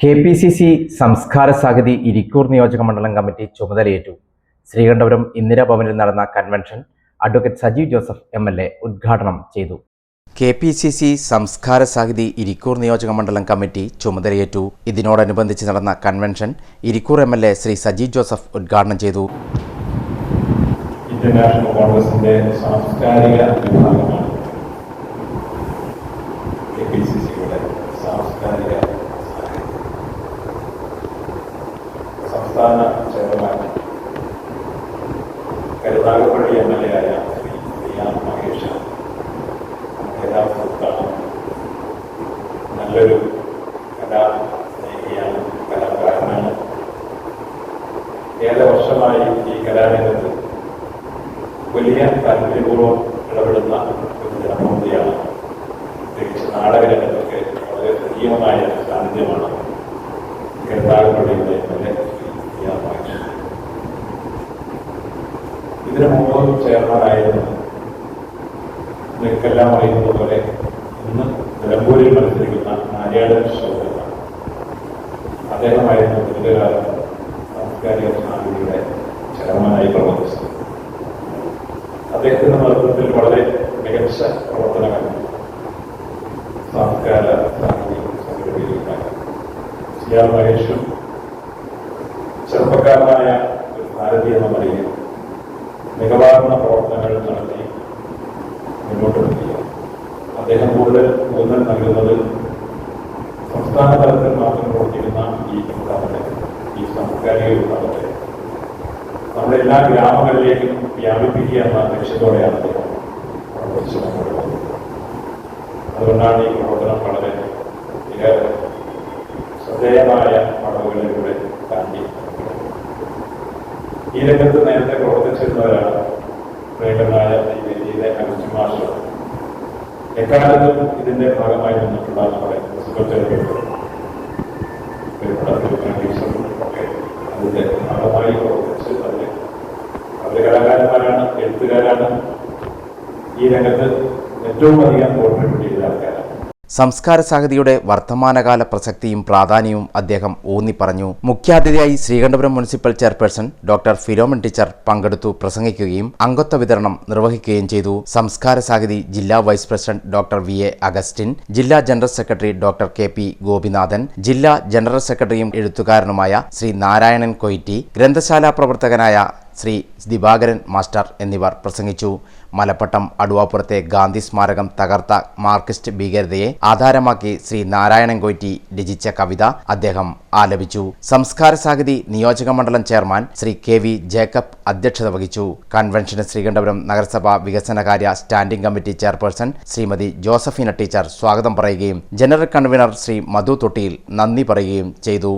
K P C C സംസ്കാര സാഹിതി ഇരിക്കൂർ നിയോജക മണ്ഡലം കമ്മിറ്റി ചുമതലയേറ്റു. ശ്രീകണ്ഠപുരം ഇന്ദിരാഭവനിൽ നടന്ന convention advocate Sajeev Joseph M L A ഉദ്ഘാടനം ചെയ്തു. കെ പി സി സി സംസ്കാര സാഹിതി ഇരിക്കൂർ നിയോജക മണ്ഡലം കമ്മിറ്റി ചുമതലയേറ്റു. ഇതിനോടനുബന്ധിച്ച് നടന്ന convention Irikkur M L A Shri Sajeev Joseph ഉദ്ഘാടനം ചെയ്തു. ഇന്റർനാഷണൽ നാഷണൽ കോൺഗ്രസിന്റെ സാംസ്കാരിക വിഭാഗമാണ് കെ പി സി സിയുടെ സാംസ്കാരിക സാഹിത്യം. സംസ്ഥാന chairman Karuthakappally M L A ആയ ശ്രീ ആർ മഹേഷ്. യഥാർത്ഥത്താണ് നല്ലൊരു കലാസ്നേഹിയാണ് കലാകാരനാണ്. ഏറെ വർഷമായി ഈ കലാരംഗത്ത് വലിയ താല്പര്യപൂർവം ഇടപെടുന്ന ഒരു ജനപ്രതിയാണ് പ്രത്യേകിച്ച് നാടകരംഗത്തൊക്കെ വളരെ സജീവമായ സാന്നിധ്യമാണ് കരുതാകപ്പള്ളിയുടെ M L A Shri P R Mahesh ഇതിനു മുമ്പ് ചെയർമാനായിരുന്നു. നിങ്ങൾക്കെല്ലാം അറിയുന്നത് പോലെ ഇന്ന് നിലമ്പൂരിൽ മത്സരിക്കുന്ന നാര്യാടൻ ശോഭന അദ്ദേഹമായിരുന്നു ദീർഘകാലം സാംസ്കാരിക സമിതിയുടെ ചെയർമാനായി പ്രവർത്തിച്ചത്. അദ്ദേഹത്തിന്റെ നേതൃത്വത്തിൽ വളരെ മികച്ച പ്രവർത്തനങ്ങൾ സാംസ്കാര സാഹചര്യം സംഘടനയിലുണ്ടായി സി ആർ മഹേഷും ചെറുപ്പക്കാരനായ ഭാരതീയ എന്ന നിലയിൽ മികവാർന്ന പ്രവർത്തനങ്ങൾ നടത്തി മുന്നോട്ട് വരിക. അദ്ദേഹം കൂടുതൽ ഊന്നൽ നൽകുന്നത് സംസ്ഥാന തലത്തിൽ മാത്രം പ്രവർത്തിക്കുന്ന ഈ വിഭാഗത്തെ ഈ സാംസ്കാരിക വിഭാഗത്തെ. നമ്മുടെ എല്ലാ ഗ്രാമങ്ങളിലേക്കും വ്യാപിപ്പിക്കുക എന്ന ലക്ഷ്യത്തോടെയാണ് അദ്ദേഹം അതുകൊണ്ടാണ് ഈ പ്രവർത്തനം വളരെ ശ്രദ്ധേയമായ അളവുകളിലൂടെ താണ്ടി ഈ രംഗത്ത് നേരത്തെ എക്കാലത്തും ഇതിന്റെ ഭാഗമായി നിന്നിട്ടുള്ള നമ്മുടെ അതിന്റെ ഭാഗമായി അവർ കലാകാരന്മാരാണ് എഴുത്തുകാരാണ്. ഈ രംഗത്ത് ഏറ്റവും അധികം സംസ്കാര സാഹിതിയുടെ വർത്തമാനകാല പ്രസക്തിയും പ്രാധാന്യവും അദ്ദേഹം ഊന്നി പറഞ്ഞു. മുഖ്യാതിഥിയായി Sreekandapuram municipal chairperson doctor Philomen teacher പങ്കെടുത്തു പ്രസംഗിക്കുകയും അംഗത്വ വിതരണം നിർവഹിക്കുകയും ചെയ്തു. സംസ്കാര സാഹിതി ജില്ലാ vice president doctor V A Augustine ജില്ലാ general secretary doctor K P Gopinathan ജില്ലാ ജനറൽ സെക്രട്ടറിയും എഴുത്തുകാരനുമായ ശ്രീ നാരായണൻ കൊയ്റ്റി ഗ്രന്ഥശാല പ്രവർത്തകനായ ശ്രീ ദിവാകരൻ മാസ്റ്റർ എന്നിവർ പ്രസംഗിച്ചു. മലപ്പട്ടം അടുവാപ്പുറത്തെ ഗാന്ധി സ്മാരകം തകർത്ത മാർക്സിസ്റ്റ് ഭീകരതയെ ആധാരമാക്കി ശ്രീ നാരായണൻ കൊയ്റ്റി രചിച്ച കവിത അദ്ദേഹം ആലപിച്ചു. സംസ്കാര സാഹിതി നിയോജക മണ്ഡലം chairman Shri K V Jacob അധ്യക്ഷത വഹിച്ചു. കൺവെൻഷന് ശ്രീകണ്ഠപുരം നഗരസഭ വികസനകാര്യ standing committee chairperson Shrimati Josephina teacher സ്വാഗതം പറയുകയും ജനറൽ കൺവീനർ ശ്രീ മധു തൊട്ടിയിൽ നന്ദി പറയുകയും ചെയ്തു.